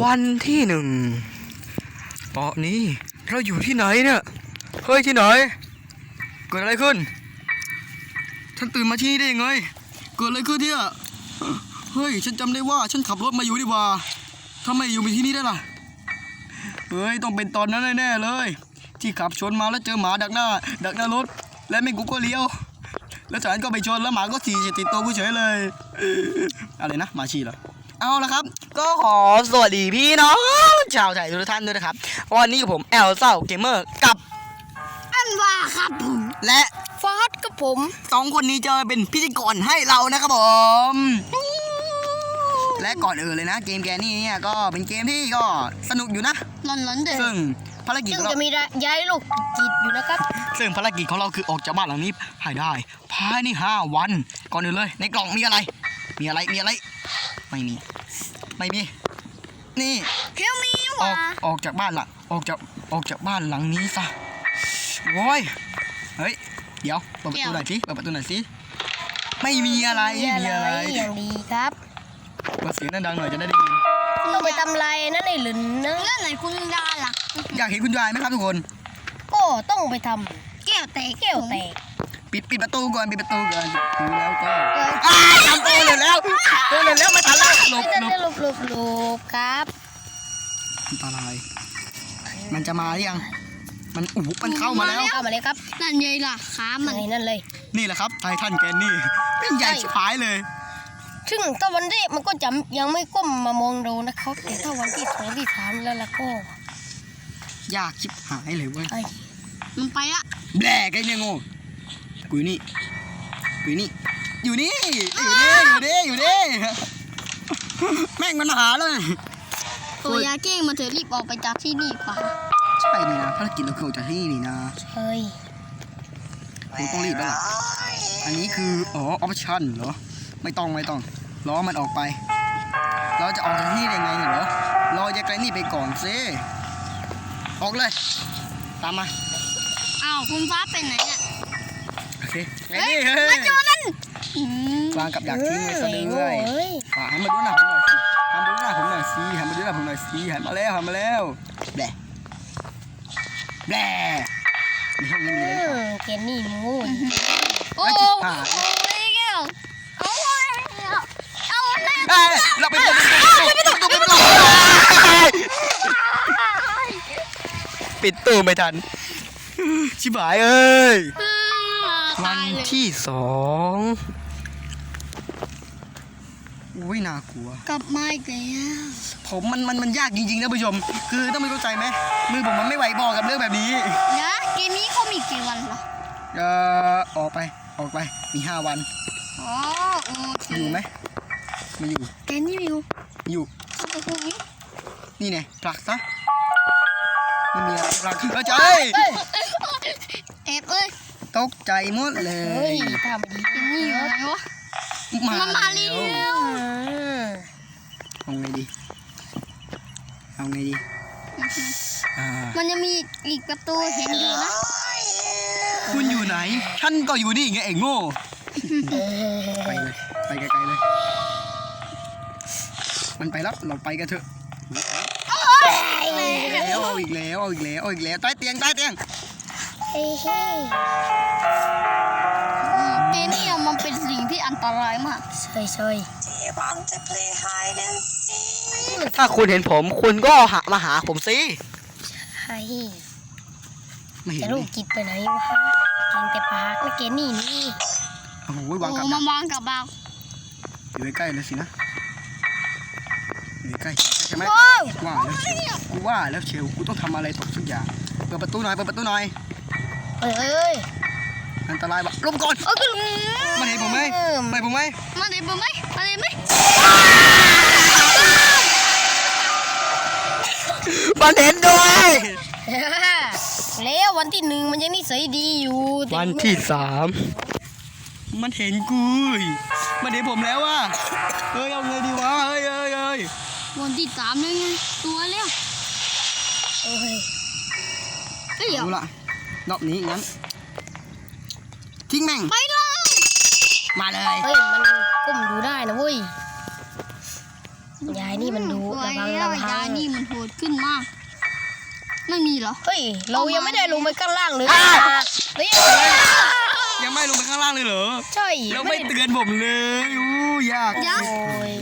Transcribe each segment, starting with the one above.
วันที่หนึ่งตอนนี้เราอยู่ที่ไหนเนี่ยเฮ้ยที่ไหน เกิดอะไรขึ้นฉันตื่นมาที่นี่ได้ยังไง เกิดอะไรขึ้นเนี่ยเฮ้ย ฉันจำได้ว่าฉันขับรถมาอยู่ดีว่าทำไมอยู่ที่นี่ได้ล่ะเฮ้ยต้องเป็นตอนนั้นแน่ๆเลย ที่ขับชนมาแล้วเจอหมาดักหน้า ดักหน้ารถ และแม่กูก็เลี้ยว แล้วจากนั้นก็ไปชนแล้วหมาก็ฉี่ติดตัวกูเฉยเลย อะไรนะหมาฉี่เหรอ เอาละครับ ก็ขอสวัสดีพี่น้องชาวไทยทุกท่านด้วยนะครับ วันนี้อยู่ผมแอลเซาเกมเมอร์กับ อันว่าครับผม และฟอสกับผมสองคนนี้จะเป็นพิธีกรให้เรานะครับผม และก่อนอื่นเลยนะ เกมแกนี่เนี่ยก็เป็นเกมที่ก็สนุกอยู่นะ หลอนหลอนๆเด้อซึ่งภารกิจซึ่ของเรางจะมีย้ายลูกจิตอยู่นะครับ ซึ่งภารกิจของเราคือออกจากบ้านหลังนี้ให้ได้ ภายในห้าวัน ก่อนอื่นเลย ในกล่องมีอะไร มีอะไรมีอะไร ไม่มี ไม่มี นี่เพียวมีอว่ะอกออกจากบ้านละออกจากออกจากบ้านหลังนี้ซะโว้ยเฮ้ยเดี๋ยวเปิดประตูหน่อยสิเปิดประตูหน่อยสิไม่มีอะไรไม่มีอะไรอย่างดีครับเปิดเสียงดังๆหน่อยจะได้ได้ยินต้องไปทำลายนั่นไอ้หลุนนะนั่นไหนคุณยาล่ะ อยากเห็นคุณยายไหมครับทุกคน ก็ต้องไปทำแก้วแตกแก้วแตกปิดปิดประตูก่อนปิดประตูก่อนดูแล้วก็เอ้ยอ้ายทำตัวเลยแล้ว ตัวเลยแล้วไม่ทันแล้วหลบไม่หลได้บหลบหลบหลบครับอันตราย มันจะมาหรือยัง มันอู้หูมันเข้ามาแล้ว เข้ามาเลยครับ นั่นไงล่ะขามันนี่นั่นเลย นี่แหละครับไททันแกนนี่เป็นใหญ่ชิบหายเลยซึ่งถ้าวันแรกมันก็จะยังไม่ก้มมามองเรานะครับแต่ถ้าวันที่สองที่สามแล้วล่ะก็ยากชิบหายเลยเว้ยไอ้มันไปละแบลกไอ้เนี่ยโง่กูอยู่นี่กูอยู่นี่ อยู่นี่ อยู่นี่ อยู่นี่ อยู่นี่ แม่งมันมาหาเลยตัวยาเก้งมาเถอะรีบออกไปจากที่นี่กว่าใช่นี่นะภารกิจเราคือออกจากที่นี่นี่นะเฮ้ยกูต้องรีบแล้วล่ะ อันนี้คืออ๋อออปชั่นเหรอ ไม่ต้องไม่ต้องล้อมันออกไป เราจะออกจากที่นี่ได้ไงเนี่ยเหรอรอยายไกลนี่ไปก่อนซิออกเลย ตามมาอ้าวคุณฟ้าเป็นไหนเนี่ยโอเคไงนี่เฮ้ยอืม วางกับดักทิ้งไว้ซะด้วยเฮ้ยอะหันมาดูหน้าผมหน่อยสิหันมาดูหน้าผมหน่อยสิหันมาดูหน้าผมหน่อยสิหันมาแล้วหันมาแล้วแบะแบะในห้องนี้มีอะไรหรือเปล่าเกนนี่มูโอ้ไม่โหจิบหายแก้วเอาไว้เอาไว้เอ้ยเราไปตัวไปตัวไปตัวไปตัวปิดตู้ไม่ทันชิบหายเอ้ย วัตานยเลยที่สองอุ้ยน่ากลัว กลับมาอีกแล้วผมมันมันมันยากจริงๆนะผู้ชม คือต้องไม่เข้าใจไหมมือผมมันไม่ไหวบอกกับเรื่องแบบนี้เดี๋ยวเกมนี้เขามีกี่วันเหรอ เอ่อออกไปออกไปมีห้าวัน อ๋อโอเคอยู่ไหมไมาอยู่ เกมนี้มีอยู่อยู่เอาไปพรุ่งนี้นี่ไงผลักซะไม่มีอะไรผลักเฮ้ยเอ้ยเอฟเอ้ย ตกใจหมดเลเฮ้ยยทำดีเกมนี้อยู่ไหนวะมามันมาเร็แล้ววเอาไงดีเอาไงดีอ่ามันจะมีอีกประตูเห็นอยู่นะคุณอยู่ไหนฉันก็อยู่นี่ไงไอ้โง่ไปเลยไปไกลๆเลย มันไปแล้วเราไปกันเถอะแล้วเอาอีกแล้วเอาอีกแล้วเอาอีกแล้วใต้เตียงใต้เตียง เฮ้ยเกมนี้มันเป็นสิ่งที่อันตรายมากซอยซอยถ้าคุณเห็นผม คุณก็หามาหาผมสิใช่ไม่เห็นแต่เลลูยกจิตไปไหนวะเก่งแต่ปากนะเกนนี่นี่โอ้โหวางกับมาวางกับเราอยู่ใกล้ๆเลยสินะอยู่ใกล้ๆใช่ไหมว้าวกูว่าแล้วเชียวกูว่าแล้วเชียวกูต้องทำอะไรตกสักอย่าง เปิดประตูหน่อย เปิดประตูหน่อย เฮ้ยเฮ้ยอันตรายปะลบก่อนเอ้ยก็มันเห็นผมไหมไม่ผมไหมมาเลยไหมมาเลยไหมมันเห็นด้วยแล้ววันที่หนึ่งมันยังนิสัยดีอยู่แต่วันที่สามมันเห็นกูมันเห็นผมแล้วว่ะเฮ้ยเอาไงดีวะเฮ้ยเฮ้ยเฮ้ยวันที่สามเลยไงตัวเร็วเอ้ยเอ้ยเดี๋ยวรู้ละ รอบนี้งั้น ทิ้งแม่ง ไปเลย มาเลย เฮ้ย มันก้มดูได้นะเว้ย ยายนี่มันดูตัวระวังแล้วระวัยายงนี่มันโหดขึ้นมาก ไม่มีเหรอ เฮ้ย เรายังไม่ได้ลงไปข้างล่างเลยเฮ้ยยังไม่ลงไปข้างล่างเลยเหรอใช่แล้วไม่เตือนผมเลยอู้ยากเดี๋ยวโอ้ย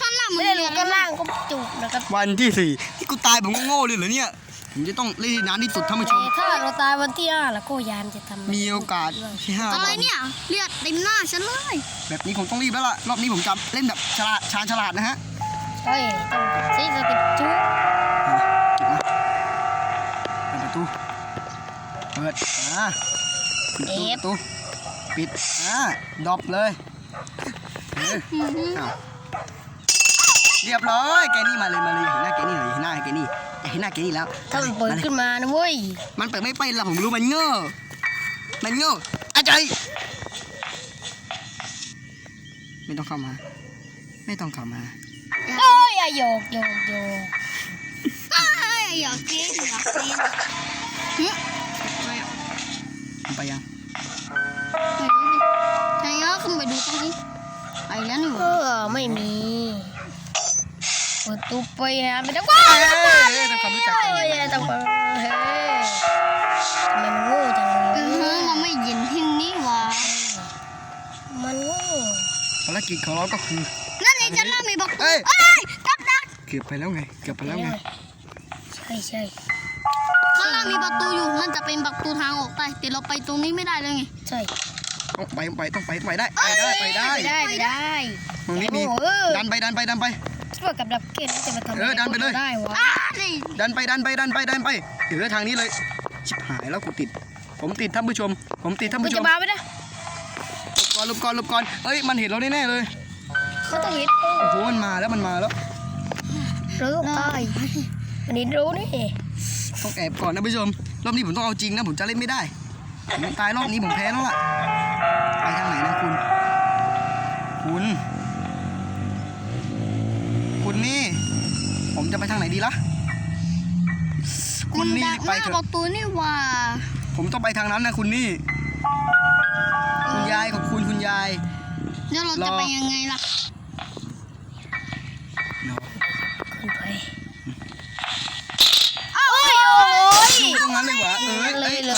ท่านล่ะมึไม่งได้ลเรียงนข้างล่างก็จุกนะครับวันที่สี่ที่กูตายผมก็โง่เลยเหรอเนี่ย ผมจะต้องเล่นนานที่สุดท่านผู้ชแต่มถ้าเราตายวันที่ห้าแล้วก็ยานจะทำมีโอกาสที่ห้าอะไรวันเนี่ยเลือดเต็มหน้าฉันเลยแบบนี้ผมต้องรีบแล้วล่ะรอบนี้ผมจะเล่นแบบฉลาดชาญฉลาดนะฮะใช่ต้องใช้สติปจุกเก็บมาเปิดประตูเปิดอ่าปิดประตูประตูปิดอ่าดรอปเลยเอออ้าวเรียบร้อยแกนี่มาเลยมาเลยเห็นหน้าแกนี่เลยเห็นหน้าแกนี่ เห็นหน้าแกนี่แล้วถ้ามันเปิดมาเลยขึ้นมานะเว้ย มันเปิดไม่เป็นละผมรู้มันโง่มันโง่อาจารย์ไม่ต้องเข้ามา ไม่ต้องเข้ามาเอ้ยอย่าโยกโยกโยกเอ้ยอยากกินอยากกินหึอะไรอะมันไปยังไม่รู้ดิใช่งั้นขึ้นไปดูตรงนี้ไปแล้วนี่หเอว่าอไม่มี เปิดตู้ไปหาไปได้ว้าเอ้ยเอ้ยทำความรู้จักกันเฮ้ยทำความเฮ้ยมันโง่จังเอเลอยมันไม่เย็นที่นี่ว่ามันโง่ภารกิจของเราก็คือนั่นไงฉันล่ามีบอกเอ้ยเอ้ยกับดักเกือบไปแล้วไงเกือบไปแล้วไงใช่ใช่ข้างล่างมีประตูอยู่มันจะเป็นประตูทางออกได้แต่เราไปตรงนี้ไม่ได้เลยไงใช่ต้องไปต้องไปต้องไปต้องไปได้ไปได้ไปได้ไปได้ตรงนี้มีดันไปดันไปดันไป ช่วยกับดับเกตจะมาทำเออดันไปเลย ได้วะอ้านี่ดันไปดันไปดันไปดันไปเดี๋ยวทางนี้เลยชิบหายแล้วกูติด ผมติดท่านผู้ชม ผมติดท่านกูผู้ชจะมมาไหมนะหลบก่อนหลบก่อนหลบก่อนเฮ้ยมันเห็นเราแน่ๆเลยเขาต้องเห็นโอ้โหมันมาแล้วมันมาแล้วรู้ตายมันเห็นรู้นี่ต้องแอบก่อนนะผู้ชมรอบนี้ผมต้องเอาจริงนะผมจะเล่นไม่ได้ผมตายรอบนี้ผมแพ้แล้วล่ะไปทางไหนนะคุณ คุณคุณ นี่ผมจะไปทางไหนดีล่ะ คุณนี่ดักหไปน้าเถปอะระตูนี่หว่าผมต้องไปทางนั้นนะคุณนี่ คุณยายขอบคุณคุณยาย แล้วเราจะไปยังไงล่ะขึ้นไปโอ้ยโอ้ยตรงนั้นเลยวะเอ้ยเลเอ้ยยเลย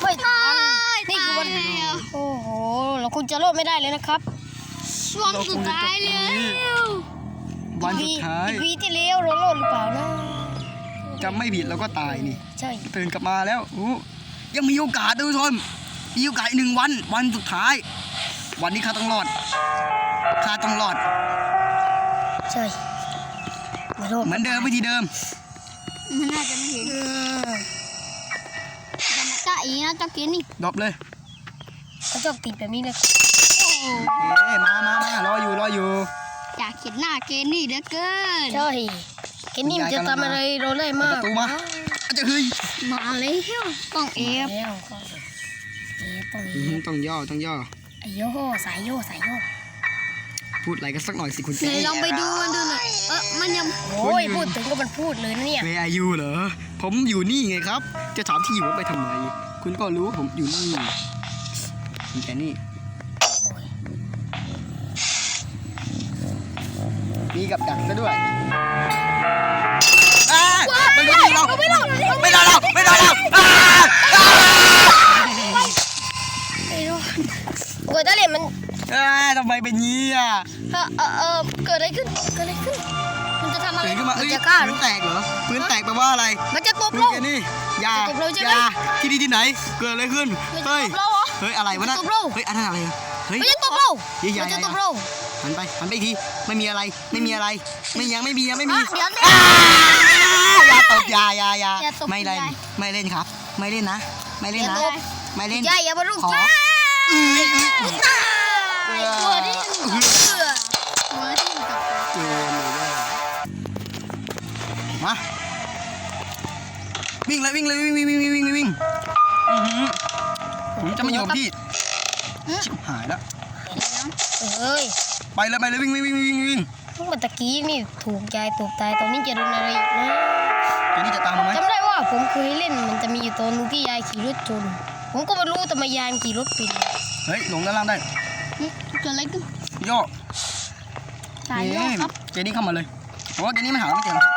ไม่ทันนี่คือวันตายแล้วโอ้โห เราคุณจะรอดไม่ได้เลยนะครับ ช่วงสุดท้ายแล้ววันสุดท้ายอีกวีที่แล้วเรารอดหรือเปล่านะจำไม่ผิดเราก็ตายนี่ ใช่ตื่นกลับมาแล้วอู้ยังมีโอกาสท่านผู้ชมมีโอกาสอีกหนึ่งวัน วันสุดท้าย วันนี้ข้าต้องรอดข้าต้องรอด ใช่ไม่รอดเหมือนเดิมวิธีเดิมมันน่าจะไม่เห็นอืมแต่มันจ้าอีนะเจ้าเกนนี่ดรอปเลยเขาชอบติดแบบนี้เลยโอ้โห เอ้ยมามามารออยู่รออยู่ อยากเห็นหน้าเกนนี่เหลือเกิน ใช่เคนนี่มันจะทำอะไรเราได้มากประตูมาอาจจะเฮ้ยมาแล้วต้องเอฟแล้วก็เอ๊ะต้องอื้อหือต้องย่อต้องย่อ ไอ้โยสายโยสายโยพูดอะไรกันสักหน่อยสิคุณไหนลองไปดูมันดูหน่อย เออมันยังโอ้ยพูดถึงก็มันพูดเลยนะเนี่ยเวอายุเหรอ ผมอยู่นี่ไงครับ จะถามที่อยู่ว่าไปทำไม คุณก็รู้ว่าผมอยู่นี่คุณแกนี่ มีกับดักซะด้วยอ่ามันไม่เราไม่เราไม่เราไม่เราอ่าอ่าโยโอ้ยตาเหลี่ยมมันอ่าทำไมเป็นงี้อะเออเออเออเกิดอะไรขึ้นเกิดอะไรขึ้น มันจะทำอะไรตื่นขึ้นมามัเอ้นยจะกล้าหรพื้อนแตกเหรอพื้นแตกแปลว่าอะไรมันจะตบเรา แกนี่อยาตบเราใช่ไหม อยาที่นี่ที่ไหน เกิดอะไรขึ้น มันจะเฮ้ย บเราเหรอ เฮ้ยอะไรวะนั่นตบเรา เฮ้ยอันนั้นอะไรอะเฮ้ย มันจะตบเราเฮ้ยอย่ามันจะอย่า ตบเรา หันไปหันไปอีกทีไม่มีอะไรไม่มีอะไร ไม่ยังไม่มียังไม่มีอะเดี๋ยวสิอ่าอย่าตบอย่าอย่าอย่าอย่าตบไม่เล่นยาย ไม่เล่นครับ ไม่เล่นนะ ไม่เล่นนะอย่าตบไม่เล่น ยายอย่ามารุ่งขอ จ้าอื้ออื้ออื้อไอ้ตัวนี้เสือหัวที่มันจะเจอเลยเว้ยมาวิ่งเลยวิ่งเลยวิ่งวิ่งวิ่งวิ่งวิ่งวิ่งอื้อหือผมจะมาอยู่กับพี่ชิบหายแล้วเอ้ย ไปเลยไปเลยวิ่งวิ่งวิ่งวิ่งวิ่งเมื่อตะกี้นี่ถูกยายถูกตายตอนนี้จะโดนอะไรอีกนะแกนี่จะตามมาไหมจำได้ว่าผมเคยเล่นมันจะมีอยู่ตอนนึงที่ยายขี่รถชนผมก็ไม่รู้ทำไมยายขี่รถเป็นเฮ้ยลงด้านล่างได้หึเกิดอะไรขึ้นย่อสายโยกครับเจนี่เข้ามาเลยเพราะว่าเจนี่ไม่หาไม่เจอหรอก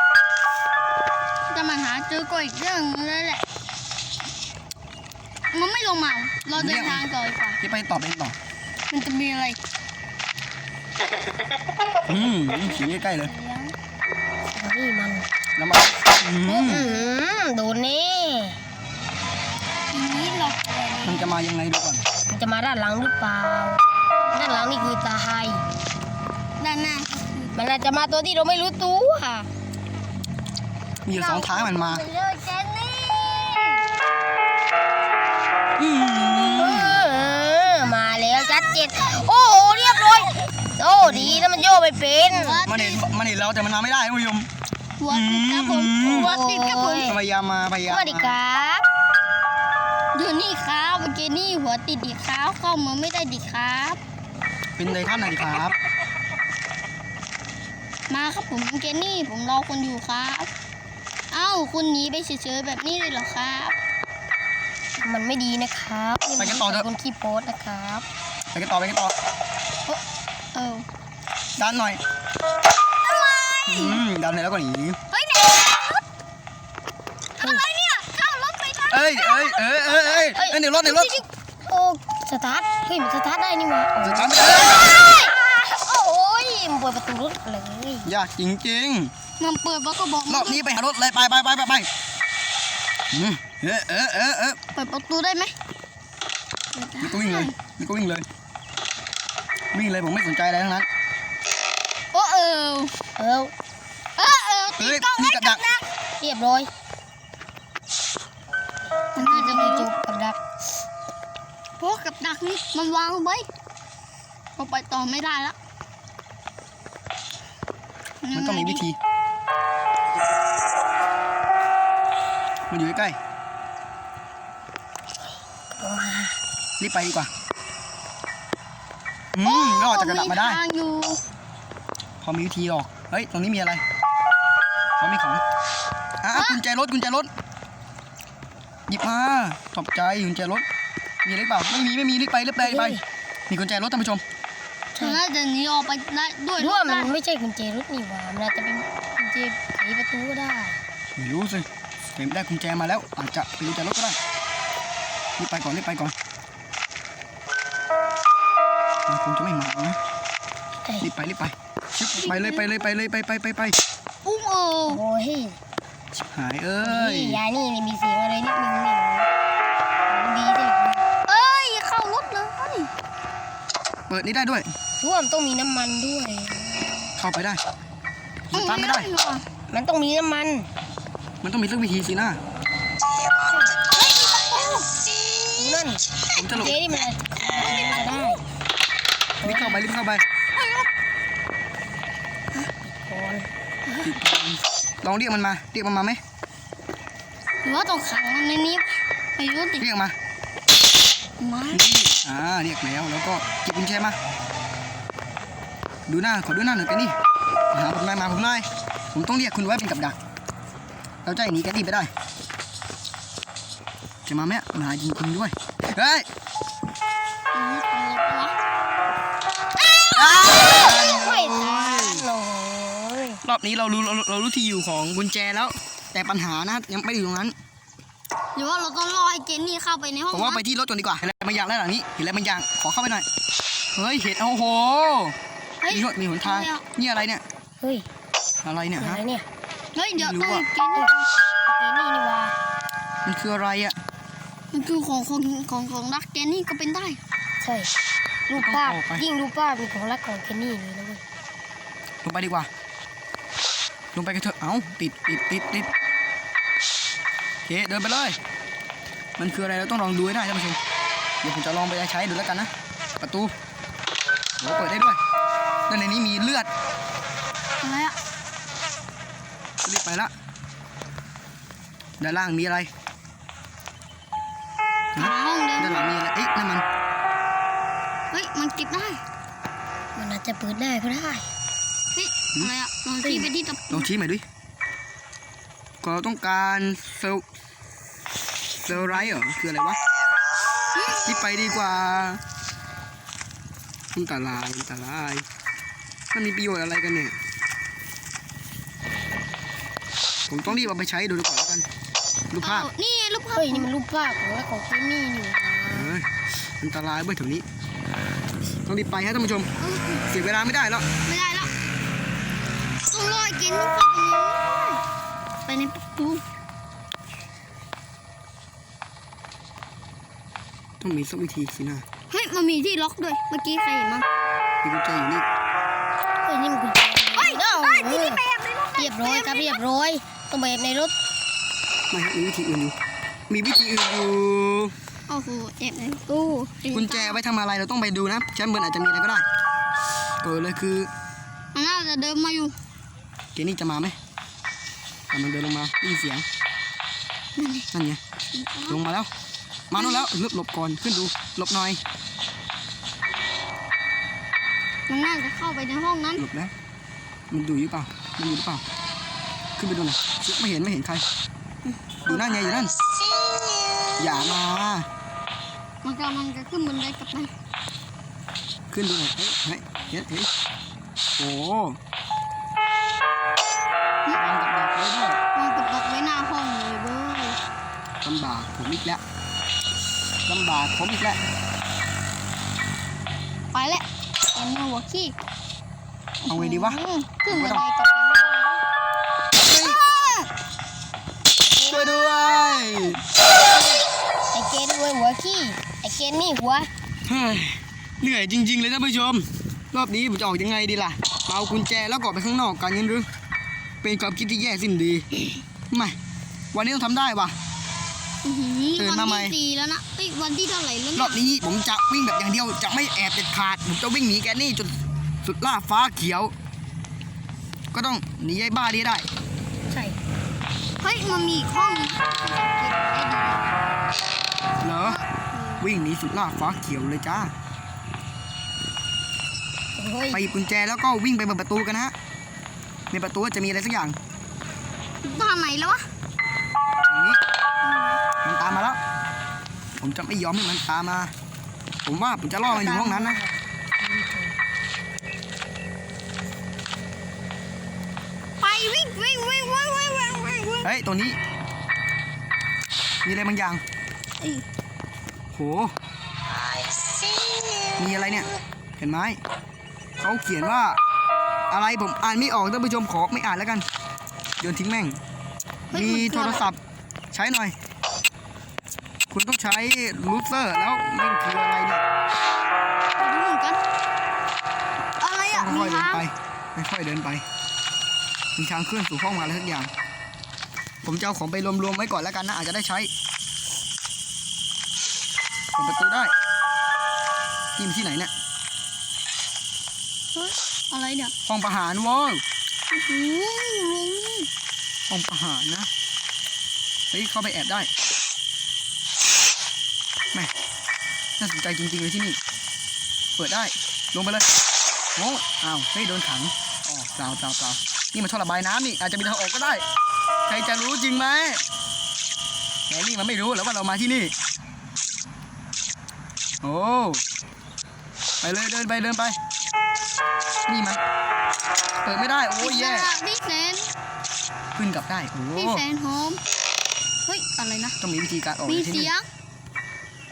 จะมาหาเจอก็อีกเรื่องนึงเลยแหละมันไม่ลงมาเราเดินทางต่อดีกว่าที่ไปต่อไปต่อมันจะมีอะไร อืมขี่ใกล้ๆเลยนี่มันแล้วมาอืมอืมโดนนี่ทีนี้เรามันจะมายังไงดูก่อนมันจะมาด้านหลังหรือเปล่า ด้านหลังนี่คือตาไฮด้านหน้ามันอาจจะมาตัวที่เราไม่รู้ตัวมีอยู่สองทางให้มันมาไปเลยเจนนี่อืมเออมาแล้วชัดเจนโอ้โหเรียบร้อย โอ้ดีนะมันโยกไปเป็นมันเห็นมันเห็นเราแต่มันมาไม่ได้คุณผู้ชมหัวติดครับผมอืมหัวติดครับผมพยายามมาพยายามสวัสดีครับอยู่นี่ครับเมื่อกี้นี่หัวติดดีครับเข้ามาไม่ได้ดีครับ เป็นในท่านไหนดีครับ มาครับผมเกนนี่ผมรอคนอยู่ครับ เอ้าคุณหนีไปเฉยๆแบบนี้เลยเหรอครับ มันไม่ดีนะครับนี่มันคนขี้โป๊ตนะครับ ไปกันต่อไปกันต่อ เออดันหน่อยอืมดันเลยแล้วก็หนีเฮ้ยไหนอะไรเนี่ยเข้ารถไปได้เอ้ยเอ้ยเอ้ยเอ้ยเอ้ยเอ้ยในรถในรถโอ้สตาร์ทเฮ้ยมันสตาร์ทได้นี่หว่าโอ้สตาร์ทไม่ได้โอ้ยมันเปิดประตูรถเลยยากจริงมันเปิดแล้วก็บอกๆรอบนี้ไปหารถเลยไปไปไปไปไปอืมเออเออเออเออเปิดประตูได้ไหมเปิดได้นี่ก็วิ่งเลยนี่ก็วิ่งเลย วิ่งเลยผมไม่สนใจอะไรทั้งนั้น โอ้เออเออเออเออตีเฮ้ยกล้องมีไว้กับดักเรียบร้อย มันน่าจะมีจุจุกกกับดักเพราะกับดักนี่มันวางไว้เราไปต่อไม่ได้แล้วมันต้องมีวิธี มันอยู่ใกล้ลงมาๆรีบไปดีกว่า อืมรอดจากกระดักมาได้ ทางอยู่พอมีวิธีออก เฮ้ย ตรงนี้มีอะไรเขามีของอะกุญแจรถกุญแจรถ หยิบมาตบใจกุญแจรถ มีอะไรเปล่า ไม่มี ไม่มีรีบไปรีบไปรีบไป มีกุญแจรถท่านผู้ชมใช่มันน่าจะหนีออกไปได้ด้วยหรือว่ามันได้ไม่ใช่กุญแจรถนี่หว่ามันอาจจะเป็นกุญแจไขประตูก็ได้ ไม่รู้สิเห็นได้กุญแจมาแล้ว อาจจะเป็นกุญแจรถก็ได้รีบไปก่อนรีบไปก่อน มันคงจะไม่มานะใช่รีบไปรีบไปชิบไปเลยไปเลยไปเลยไปไปไปไปอุ้มเออโอ้ยชิบหายเอ้ยนี่ยานี่นี่มีเสียงอะไรนิดนึงนี่มันดีจังเลยเอ้ยเข้ารถเลยเปิดนี้ได้ด้วยร่วมต้องมีน้ำมันด้วย เข้าไปได้สตาร์ทไม่ได้หรอมันต้องมีน้ำมัน มันต้องมีสักวิธีสินะดูนั่นผมจะหลบเจ๊นี่มันอาจจะได้ รีบเข้าไปรีบเข้าไปก่อนลองเรียกมันมาเรียกมันมาไหมหรือว่าต้องขังมันในนี้ไปรู้ติเรียกมามานี่อ่าเรียกแล้วแล้วก็เก็บกุญแจมา ดูหน้าขอดูหน้าหน่อยกันนี่มาหาผมหน่อยมาผมหน่อยผมต้องเรียกคุณไว้เป็นกับดัก เราจะหนีกันดีไปได้จะมาไหมอะมาจริงๆด้วยเฮ้ย นี้เรารู้เราเรารู้ที่อยู่ของกุญแจแล้ว แต่ปัญหานะยังไม่ได้อยู่ตรงนั้นหรือว่าเราต้องรอให้เจนนี่เข้าไปในห้องผมว่าไปที่รถก่อนดีกว่าเห็นอะไรบางอย่างแล้วหลังนี้เห็นอะไรบางอย่างขอเข้าไปหน่อยเฮ้ยเห็นโอ้โหเฮ้ยมีหนมีหนทางนี่อะไรเนี่ยเฮ้ยอะไรเนี่ยอะไรฮะเนี่ยเฮ้ยเดี๋ยวไม่รู้ต้องอะเจนนี่เจ๊นี่นี่ว่ามันคืออะไรอะมันคือของของของของรักเจนนี่ก็เป็นได้ใช่รูปภาพเอาไปยิ่งรูปภาพมีของรักของเคนนี่เลยนะเว้ยลงไปดีกว่า ลงไปกันเถอะ เอ้าติดติดติดติดโอเค เดินไปเลย มันคืออะไรเราต้องลองดูให้ได้ท่านผู้ชม เดี๋ยวผมจะลองไปใช้ดูแล้วกันนะ ประตูโอ้เปิดได้ด้วยแล้วในนี้มีเลือด อะไรอะรีบไปละ ด้านล่างมีอะไรหาห้องเดิด้านมหลังมีอะไร เอ๊ะนั่นมัน เฮ้ย มันเก็บได้ มันอาจจะเปิดได้ก็ได้เฮ้ย อะไรอะลองชี้ไปที่ตะลปูองชี้ใหม่ดิก็ต้องการเซลล์เซลล์ไรเหรอคืออะไรวะรีบไปดีกว่าอันตรายอันตรายมันมีประโยชน์อะไรกันเนี่ย ผมต้องรีบเอาไปใช้ดูก่อนแล้วกันดูภาพเอานี่ไงรูปภาพเฮ้ยนี่มันรูปภาพของแล้วของเจนนี่นี่หว่าเอ้ยอันตรายเว้ยแถวนี้ ต้องรีบไปฮะท่านผู้ชมเออเสียเวลาไม่ได้แล้วไม่ได้ แล้วต้องรอให้เกณฑ์มันเข้าไปในไปในประตูต้องมีสักวิธีสินะเฮ้ยมันมีที่ล็อกด้วย เมื่อกี้ใครเห็นมั้งมีกุญแจอยู่นี่เฮ้ยนี่มันกุญแจเฮ้ยเอ้าเฮ้ยที่นี่ไปแอบในรถเรียบร้อยครับเรียบร้อยต้องไปในรถไม่ครับมีวิธีอื่นอยู่มีวิธีอื่นอยู่โอ้โหแอบในตู้กุญแจไว้ทำอะไรเราต้องไปดูนะชั้นบนอาจจะมีอะไรก็ได้เกิดเลยคือมันน่าจะเดินมาอยู่ เกนี่จะมาไหมกำลังเดินลงมาได้ยินเสียงนั่นไงลงมาแล้ว มาโน่นแล้วหลบหลบก่อนขึ้นดูหลบหน่อยมันน่าจะเข้าไปในห้องนั้นหลบแล้ว มันดูอยู่เปล่ามันอยู่หรือเปล่า ขึ้นไปดูหน่อยไม่เห็นไม่เห็นใครดูนั่นไงอยู่นั่นอย่ามา มันกำลังจะขึ้นบันไดกลับไปขึ้นดูหน่อยเฮ้ยเฮ้ยเฮ้ยเฮ้ยโอ้ อีกแล้วลำบากผมอีกแล้วไปแล้วเอ็นหัวขี้เอาไงดีวะอืมขึ้นบันไดกลับไปไม่ได้เฮ้ยช่วยด้วยไอเกนด้วยหัวขี้ไอเกนนี่หัวเฮ้ยเหนื่อยจริง ๆ เลยท่านผู้ชม รอบนี้ผมจะออกยังไงดีล่ะเอากุญแจแล้วก็ออกไปข้างนอกกันยันหรือเป็นความคิดที่แย่สิ้นดีไม่วันนี้ต้องทำได้ว่ะ อื้อหือตื่นวัมาไหมที่สี่แล้วนะเอ้ยวันที่เท่าไหร่แล้วรเนี่อยบนี้ผมจะวิ่งแบบอย่างเดียว จะไม่แอบเด็ดขาด ผมจะวิ่งหนีแกนี่จนสุดล่าฟ้าเขียว ก็ต้องหนีไอ้บ้านี้ได้ ใช่เฮ้ยมันมีอีกห้องนึงที่สังเกตได้ดีเหรอ วิ่งหนีสุดล่าฟ้าเขียวเลยจ้าเฮ้ยไปหยิบกุญแจแล้วก็วิ่งไปเปิดประตูกันนะฮะ ในประตูจะมีอะไรสักอย่าง ทางไหนแล้ววะอย่างนี้ มันตามมาแล้ว ผมจะไม่ยอมให้มันตามมา ผมว่าผมจะล่อมันอยู่ห้องนั้นนะ ไปวิ่งวิ่งวิ่งวิ่งวิ่งวิ่งวิ่งวิ่งเฮ้ย ตัวนี้ มีอะไรบางอย่าง เอ้ยโห มีอะไรเนี่ย เห็นไหม เขาเขียนว่า อะไรผมอ่านไม่ออกท่านผู้ชมขอไม่อ่านแล้วกัน โยนทิ้งแม่ง มีโทรศัพท์ ใช้หน่อย คุณต้องใช้รูเซอร์แล้วนี่คืออะไรเนี่ยดูเหมือนกัน อะไรอะ มีค่อยๆเดินทางไปค่อยๆเดินไป มีทางเคลื่อนสู่ห้องมาอะไรทุกอย่าง ผมจะเอาของไปรวมๆไว้ก่อนแล้วกันนะอาจจะได้ใช้เปิดประตูได้นี่มันที่ไหนเนี่ยเฮ้ยอะไรเนี่ยห้องประหารเว้ยโอ้โหลงห้องประหารนะเฮ้ยเข้าไปแอบได้ แม่น่าสนใจจริงๆเลยที่นี่ เปิดได้ ลงไปเลยโอ้อ้าวเฮ้ยโดนขังอ๋อเปล่าเปล่าเปล่านี่มันท่อระบายน้ำนี่ อาจจะมีทางออกก็ได้ ใครจะรู้จริงไหมแกนี่มันไม่รู้เหรอว่าเรามาที่นี่ โอ้ไปเลยเดินไปเดินไป นี่มันเปิดไม่ได้ โอ้ยแย่พี่แสนขึ้นกลับได้ โอ้พี่แสนโฮมเฮ้ย อะไรนะ ต้องมีวิธีการออกมีจากที่เสีนี่ยง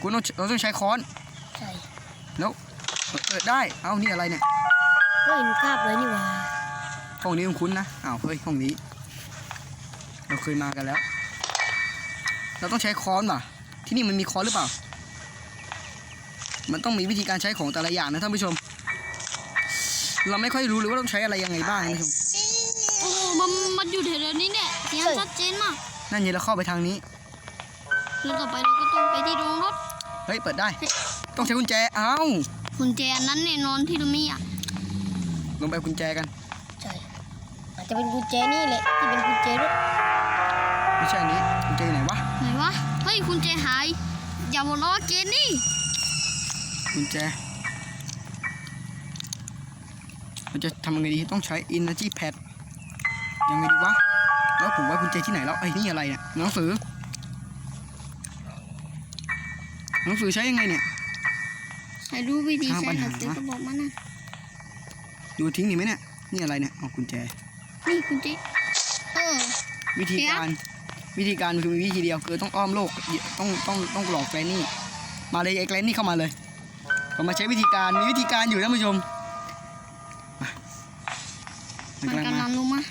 คุณต้องเราต้องใช้ค้อน ใช่แล้วเปิดได้ เอ้านี่อะไรเนี่ยเฮ้ยมันคาบเลยนี่หว่าห้องนี้คุ้นๆนะอ้าวเฮ้ยห้องนี้ เราเคยมากันแล้ว เราต้องใช้ค้อนป่ะ ที่นี่มันมีค้อนหรือเปล่า มันต้องมีวิธีการใช้ของแต่ละอย่างนะท่านผู้ชม เราไม่ค่อยรู้เลยว่าต้องใช้อะไรยังไงบ้างนะท่านผู้ชมโอ้โหมันมันอยู่แถวๆนี้เนี่ยเสียงชัดเจนมากนั่นไงเราเข้าไปทางนี้ แล้วต่อไปเราก็ต้องไปที่โรงรถ เฮ้ย เปิดได้ ต้องใช้กุญแจ เอ้า กุญแจอันนั้นแน่นอนที่เรามีอะลงไปเอากุญแจกัน ใช่ อาจจะเป็นกุญแจนี่แหละที่เป็นกุญแจรถไม่ใช่อันนี้กุญแจอยู่ไหนวะ ไหนวะ เฮ้ยกุญแจหาย อย่าบอกล้อเกนนี่ กุญแจเราจะทำยังไงดีต้องใช้ energy pad ยังไงดีวะ แล้วผมว่ากุญแจที่ไหนแล้วไอ้ยนี่อะไรเนี่ยหนังสือ หนังสือใช้ยังไงเนี่ยใครรู้วิธีทางใช้ปัญหนัหางสือก็บอกมานะดูทิ้งนี่ไหมเนี่ย นี่อะไรเนี่ยเอากุญแจ นี่คุณจิอืมวิธีเดี๋ยวการ วิธีการคือมีวิธีเดียวคือต้องอ้อมโลก ต้องต้องต้องหลอกแกรนนี่ มาเลยไอ้แกรนนี่เข้ามาเลยเรามาใช้วิธีการ มีวิธีการอยู่ท่านผู้ชมมามันมันกำลังกำลัมางลงมา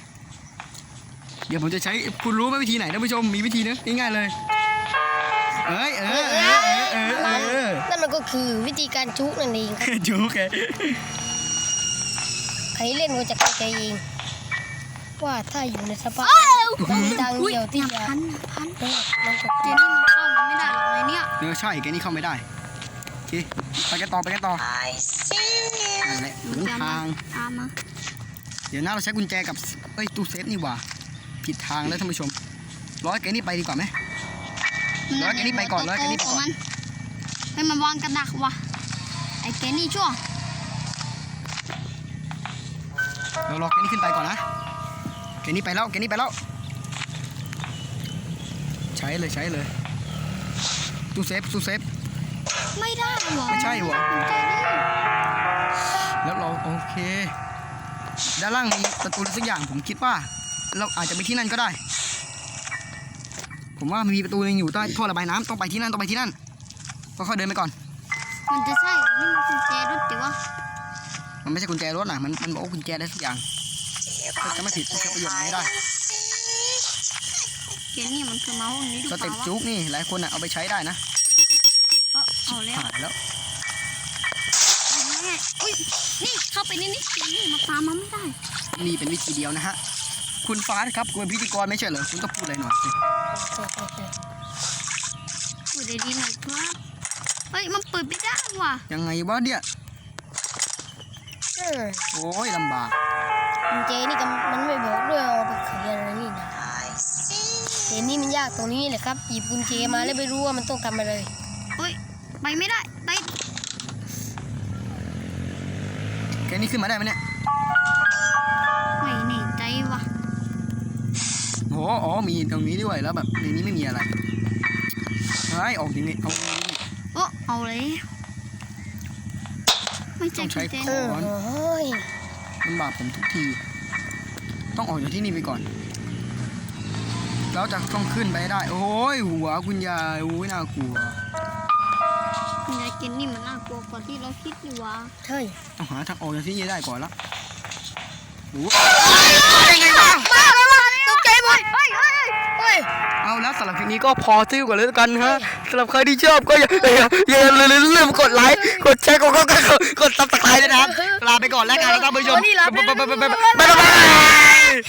เดี๋ยวผมจะใช้คุณรู้ไหมวิธีไหนท่านผู้ชม มีวิธีนึงง่ายๆเลย เอ้ยเออ เออเออเออเออเออนั่นมันก็คือวิธีการจุกนั่นเองครับจูแกใครเล่นก็จะเข้าใจเอง ว่าถ้าอยู่ในสภาพมันมีทางเดียวที่จะพันพันเออมันก็เจนี่มันเข้ามาไม่ได้หรอกเลยเนี่ยเออใช่แกนี่เข้าไม่ได้โอเคไปกันต่อไปกันต่อนั่นแหละหลงทางตามมาเดี๋ยวหน้าเราใช้กุญแจกับเอ้ยตู้เซฟนี่หว่า ผิดทางแล้วท่านผู้ชม ร้อยแกนี่ไปดีกว่าไหมร้อยแกนี่ไปก่อนร้อยแกนี่ไปก่อน ให้มันวางกระดักว่ะไอ้แกนี่ชั่วเรารอแกนี่ขึ้นไปก่อนนะแกนี่ไปแล้วแกนี่ไปแล้ว ใช้เลยใช้เลยตู้เซฟตู้เซฟไม่ได้หรอไม่ใช่หรอคุณเจนี่แล้วเราโอเค ด้านล่างมีประตูอะไรสักอย่างผมคิดว่า เราอาจจะไปที่นั่นก็ได้ ผมว่ามีประตูหนึงอยู่ใต้ท่อระบายน้ำต้องไปที่นั่นต้องไปที่นั่นก็ ค่อยๆเดินไปก่อน มันจะใช่เหรอนี่มันคุณเจรถจิวะมันไม่ใช่กุญแจรถนะมันมันบอกว่ากุญแจได้ทุกอย่างถ้าจะไม่ผิดก็ใช้ประโยชน์ไม่ได้แกนี่มันคือเมาส์อันนี้หรือสเปเต็ปล่าวะจุกนี่หลายคนอะเอาไปใช้ได้นะเออเอาแล้วหายแล้วแม่อุ้ยนี่เข้าไปในนี้แกนี่มาตามมาไม่ได้นี่เป็นวิธีเดียวนะฮะคุณฟ้าครับคุณเป็นพิธีกรไม่ใช่เหรอคุณต้องพูดอะไรหน่อยสิพูดได้ดีหน่อยครับ เฮ้ยมันเปิดไม่ได้ว่ะยังไงวะเนี่ยเออโอ้ยลำบากกุญแจนี่ก็มันไม่บอกด้วยเอาไปขายอะไรนี่นะเห็นนี่มันยากตรงนี้แหละครับหยิบกุญแจมาแล้วไม่รู้ว่ามันต้องทำอะไรเฮ้ยไปไม่ได้ไปแกนี่ขึ้นมาได้ไหมเนี่ยไม่แน่ใจว่ะโอ้อ๋อมีตรงนี้ด้วยแล้วแบบในนี้ไม่มีอะไรเฮ้ยออกยังไงเอาโอ้ เอาเลย ไม่ใช่ต้องใช้คุณเจขเอออเฮ้ยลำบากผมทุกที ต้องออกจากที่นี่ไปก่อน แล้วจะต้องขึ้นไปให้ได้ โอ้ยหัวคุณยายโอ้ยน่ากลัวคุณยายเกนนี่มันน่ากลัวกว่าที่เราคิดดีว่าเฮ้ยต้องหาทางออกจากที่นี่ให้ได้ก่อนละโอ้ตกใจหมดเฮ้ยเฮ้ยเฮ้ย เอาแล้วสำหรับคลิปนี้ก็พอซิ่วกันแล้วกันฮะ สำหรับใครที่ชอบก็อย่าอย่าอย่าลืมกดไลค์กดแชร์กดกดกดกดซับสไครต์ด้วยนะครับลาไปก่อนแล้วกันแล้วท่านผู้ชมบ๊ายบาย